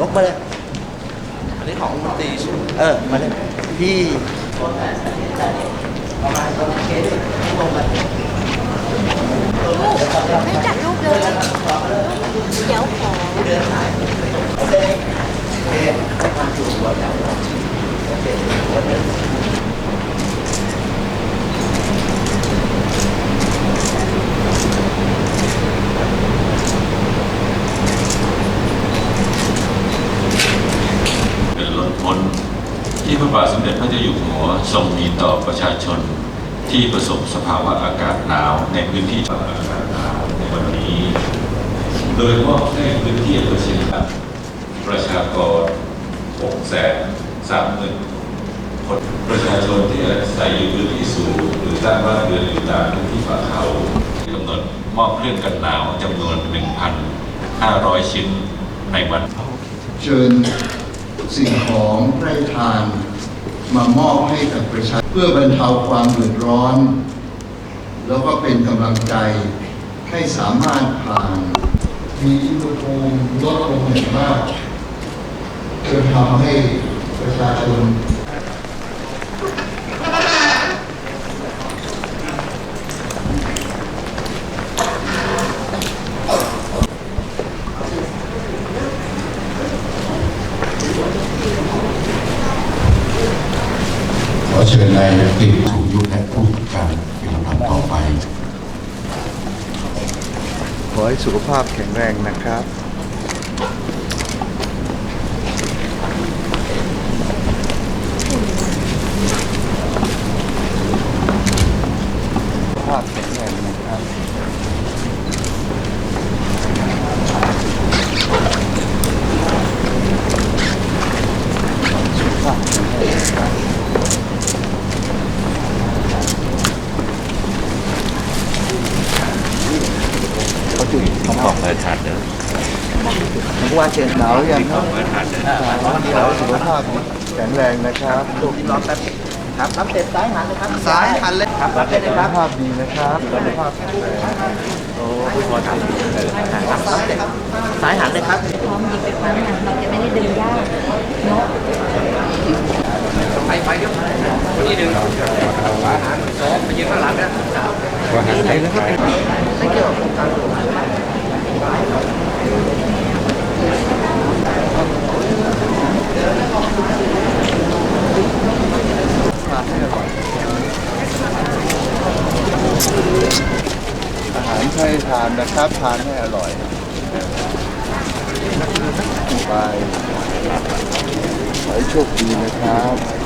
ยกมาเลย อันนี้ของมนตรีใช่ไหมเออ มาเลยพี่ลงมาไม่จัดรูปเลย เดี๋ยวขอ เดินสายโอเคโอเคมาอยู่หัวแถวโอเคหัวแถว เป็นล้นพ้น ที่พระบาทสมเด็จพระเจ้าอยู่หัวทรงมีต่อประชาชนที่ประสบสภาวะอากาศหนาวในพื้นที่อากาศหนาวในวันนี้ โดยมอบให้พื้นที่อำเภอเชียงคานประชากร6แสนสามหมื่นคนประชาชนที่อาศัยอยู่พื้นที่สูงหรือสร้างบ้านเรือนอยู่ตามพื้นที่ป่าเขากำหนดมอบเครื่องกันหนาวจำนวน 1,500 ชิ้นในวันเชิญสิ่งของไร่ทาน มามอบให้กับประชาชนเพื่อบรรเทาความเดือดร้อน แล้วก็เป็นกำลังใจให้สามารถผ่านมีอุณหภูมิลดลงอย่างมากจนทำให้ประชาชน เชิญนายติถูกยุทธและผู้การเป็นลำดับต่อไป ขอให้สุขภาพแข็งแรงนะครับสุขภาพแข็งแรงนะครับ สุขภาพแข็งแรงนะครับ ต้องบอกเลยชัดเด้อผมว่าเชิญหนาวหรือยังครับเปิดชัดเด้อขอให้สุขภาพแข็งแรงนะครับดูรอแป๊บครับรับเสร็จซ้ายหันเลยครับซ้ายหันเลยครับรับเสร็จเลยครับภาพดีนะครับสุขภาพแข็งแรงครับรับเลยครับซ้ายหันเลยครับพร้อมหยิบไปพร้อมกันเราจะไม่ได้เดินยากเนาะไปไปเดี๋ยววันนี้หนึ่งอาหารสองไปยืนข้างหลังนะไม่เกี่ยวกับการดู ทานให้อร่อย อาหารให้ทานนะครับทานให้อร่อยไปขอให้โชคดีนะครับ